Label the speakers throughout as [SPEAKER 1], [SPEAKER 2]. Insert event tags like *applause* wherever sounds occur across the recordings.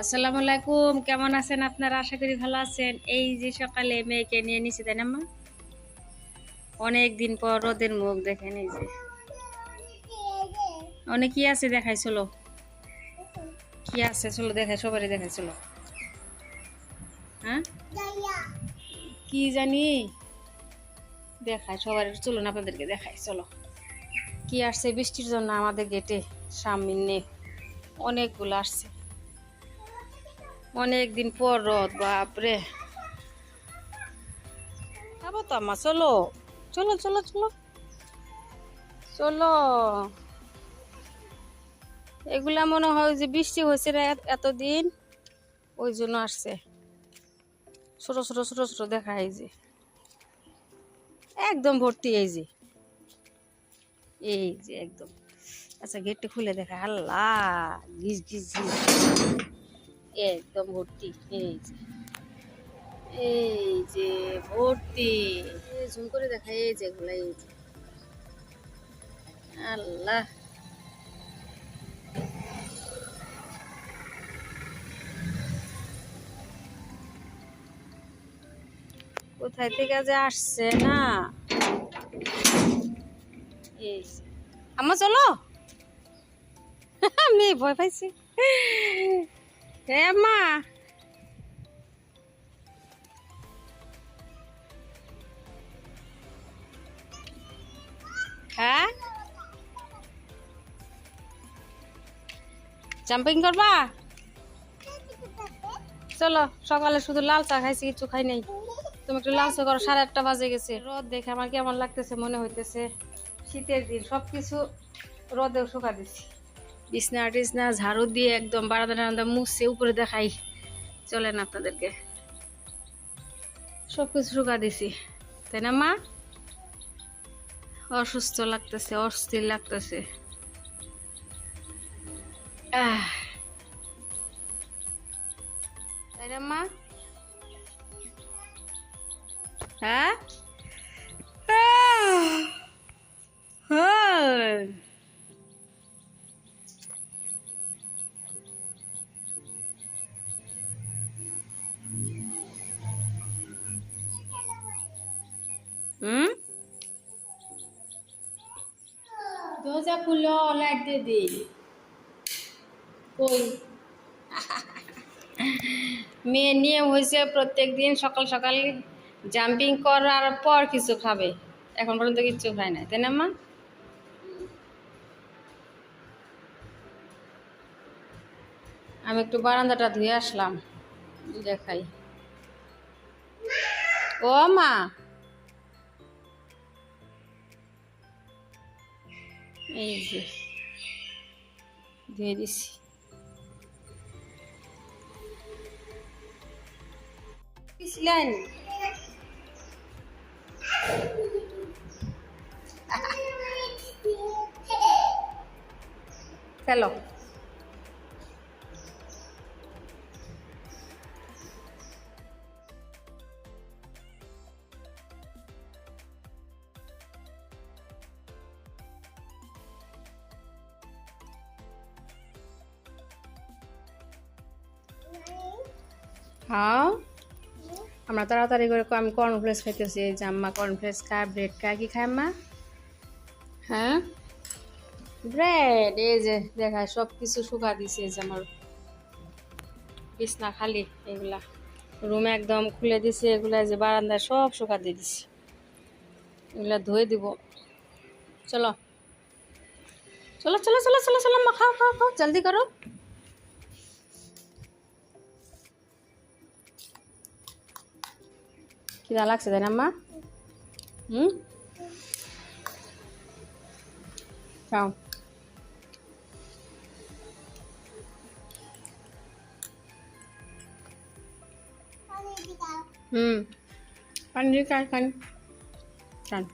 [SPEAKER 1] আসসালামু আলাইকুম, কেমন আছেন আপনারা? আশা করি ভালো আছেন। এই যে সকালে মেয়েকে নিয়ে নিছি, তাই না, মা? অনেক দিন পর রোদের মুখ দেখে এই যে। অনেক কি আছে দেখাই চলো কি আছে চলো দেখাই, সবারই দেখাই চলো। হ্যাঁ? কি জানি? দেখাই সবার চলো না, আপনাদেরকে দেখাই, চলো। কি আসছে বৃষ্টির জন্য আমাদের গেটে? সামনে অনেকগুলো আসছে। অনেক দিন পর রোদ বাপরে। খাব তো আমা চলো। চলো চলো চলো। চলো। এগুলা মনে হয় যে বৃষ্টি হয়েছে না এতদিন ওই জন্য আসছে। ছোট ছোট ছোট ছোট দেখা এই যে। একদম ভর্তি এই যে। এই যে একদম। আচ্ছা গেটটা খুলে দেখা। হাল্লা গিজ গিজ গিজ। একদম ভর্তি। এই যে এই যে ভর্তি। জুম করে দেখা, এই যে এগুলা এই যে। আল্লাহ। কোথায় থেকে যে আসছে না। আম্মা, চলো। *laughs* আমি ভয় পাইছি। হে মা। হ্যাঁ? জাম্পিং করবা? চলো, সকালে শুধু লাল চা খাইছি কিছু খাই নাই। তুমি একটু লাল চা করো, সাড়ে আটটা বাজে গেছে। রোদ দেখে আমার কেমন লাগতেছে, মনে হইতেছে শীতের দিন সব কিছু রোদেও শুকা দিছি। বিছনা টিছনা ঝাড়ু দিয়ে একদম বারান্দা টারান্দা মুছছে উপরে দেখাই। চলেন আপনাদেরকে। সব কিছু শুকা দিছি। তাই না, মা? অসুস্থ লাগতেছে, অস্থির লাগতেছে। তাই না, মা? হ্যাঁ? খুলো লাইট দিয়ে মেয়ে নিয়ম হয়েছে প্রত্যেক দিন সকাল সকাল জাম্পিং করার পর কিছু খাবে। এখন পর্যন্ত কিচ্ছু খায় না তাই না, মা? আমি একটু বারান্দাটা ধুয়ে আসলাম, দেখাই। ও মা! এই যে ধুয়ে দিছি হ্যাঁ আমরা তাড়াতাড়ি করে আমি কর্নফ্লেক্স খাইতেছি। এই যে আম্মা কর্নফ্লেক্স খায় ব্রেড খায়, কি খায় আম্মা? হ্যাঁ? ব্রেড এই যে দেখায় সব কিছু শুকা দিছে এই যে আমার বিছনা খালি, এগুলা। রুমে একদম খুলে দিছে, এগুলা যে বারান্দায় সব শুকা দিয়ে দিছে। এগুলা ধুয়ে দিব। চলো। চলো চলো চলো চলো চলো, আম্মা, খাও খাও খাও, জলদি করো। খিদা লাগছে তাই না আম্মা হুম খাও হুম পানি দিয়ে খান খান খান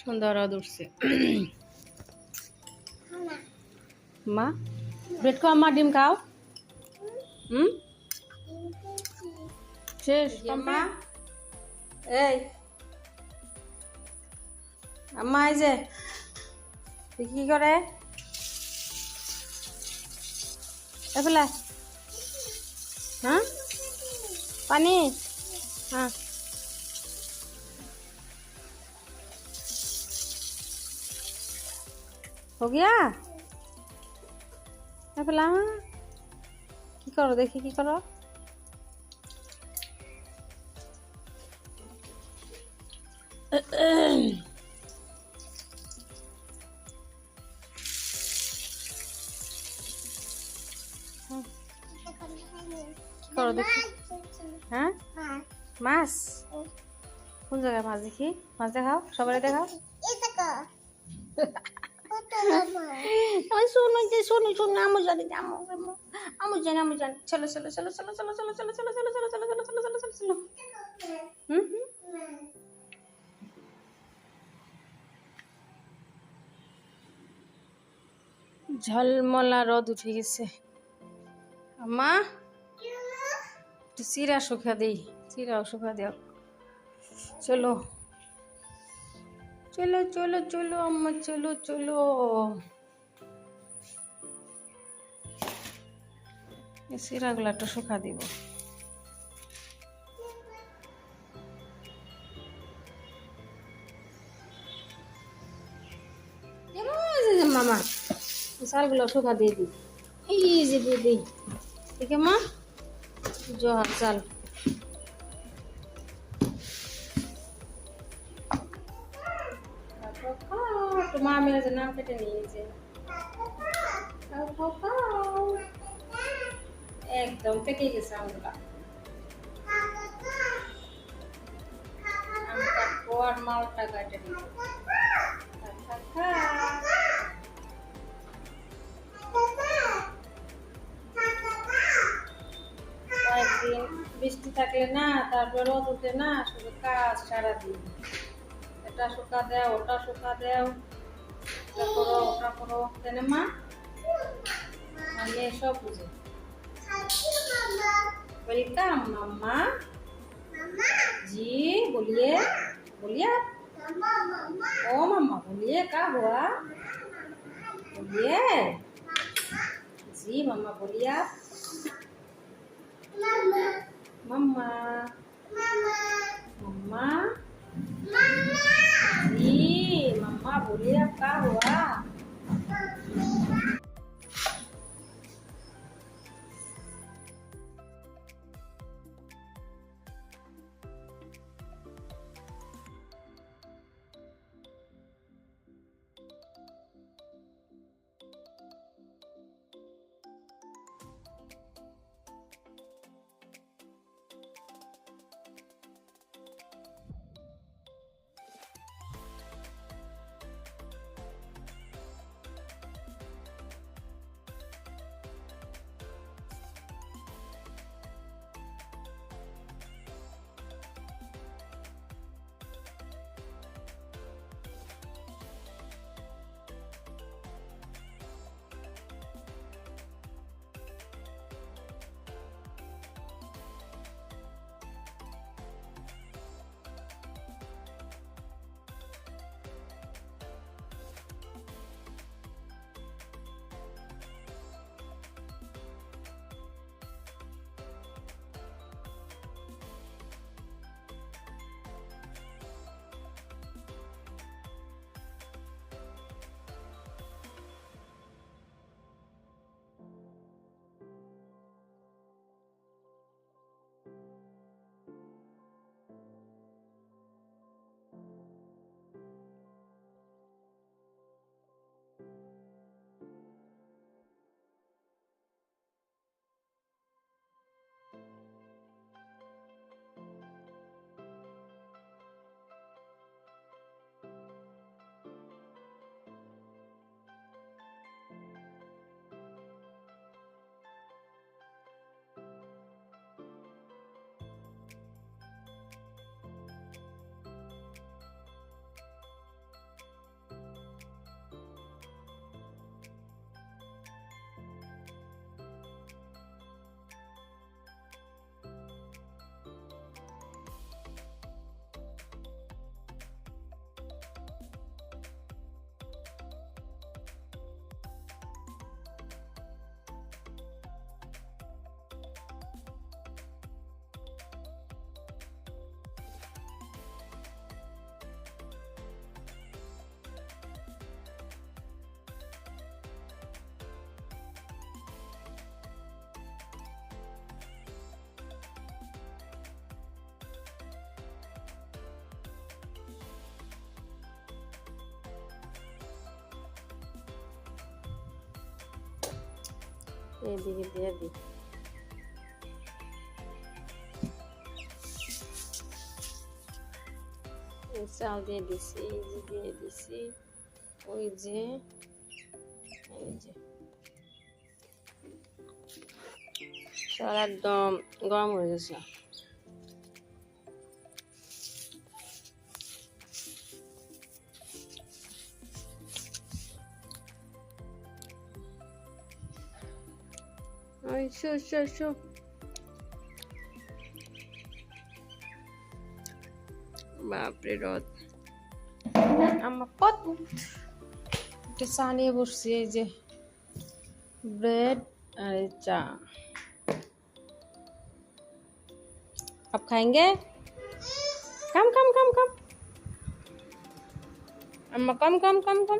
[SPEAKER 1] সুন্দর রোদ উঠছে মা ব্রেড খাও মা ডিম খাও হুম শেষ আম্মা এই আম্মা এই যে তুই কি করে এগুলা हाँ पानी हाँ हो गया কি করো দেখি কি করো। করো দেখি। হ্যাঁ? মাছ? কোন জায়গায় মাছ দেখি? মাছ দেখাও সবাই দেখাও। *laughs* শোনো যে শোনো শোনো আমু জানি আমু আমু আমু জানি আমু জানি চলো চলো চলো চলো চলো চলো চলো চলো চলো চলো চলো চলো চলো চলো চলো চলো হুম ঝলমলা রোদ উঠে গেছে মা একটু চিরা শুকা দিই চিরাও শুকা দিও চলো চলো চলো চলো, আম্মা, চলো চলো। এই চিরাগুলো একটু শুকা দিব। মামা, চালগুলো শুকা দিয়ে দিই। এই যে দিয়ে দিই মা জোহার চাল। একটু মা কেটে নিয়েছে। একদম পেকে গেছে আমগুলা মালটা বৃষ্টি থাকলে না, তারপর রোদ উঠে না, শুধু কাজ সারাদিন। এটা শুকা দেও ওটা শুকা দেও এটা করো ওটা করো তাই মা আমি সব বুঝে वेलकम मम्मा जी बोलिए बोलिए ओ मम्मा बोलिए क्या हुआ बोलिए जी मम्मा बोलिए आप मम्मा मम्मा जी mulher, carro, अब क्या हुआ এইদিকে দিয়ে দিই এই চাল দিয়ে দিছি এই যে দিয়ে দিছি ওই যে এই যে চাল একদম গরম হয়ে গেছে ওই শো শো শো বাপরে রদ আমার পথ একটা চা নিয়ে বসছি এই যে ব্রেড আর এই চা आप खाएंगे कम कम कम कम अम्मा कम कम कम कम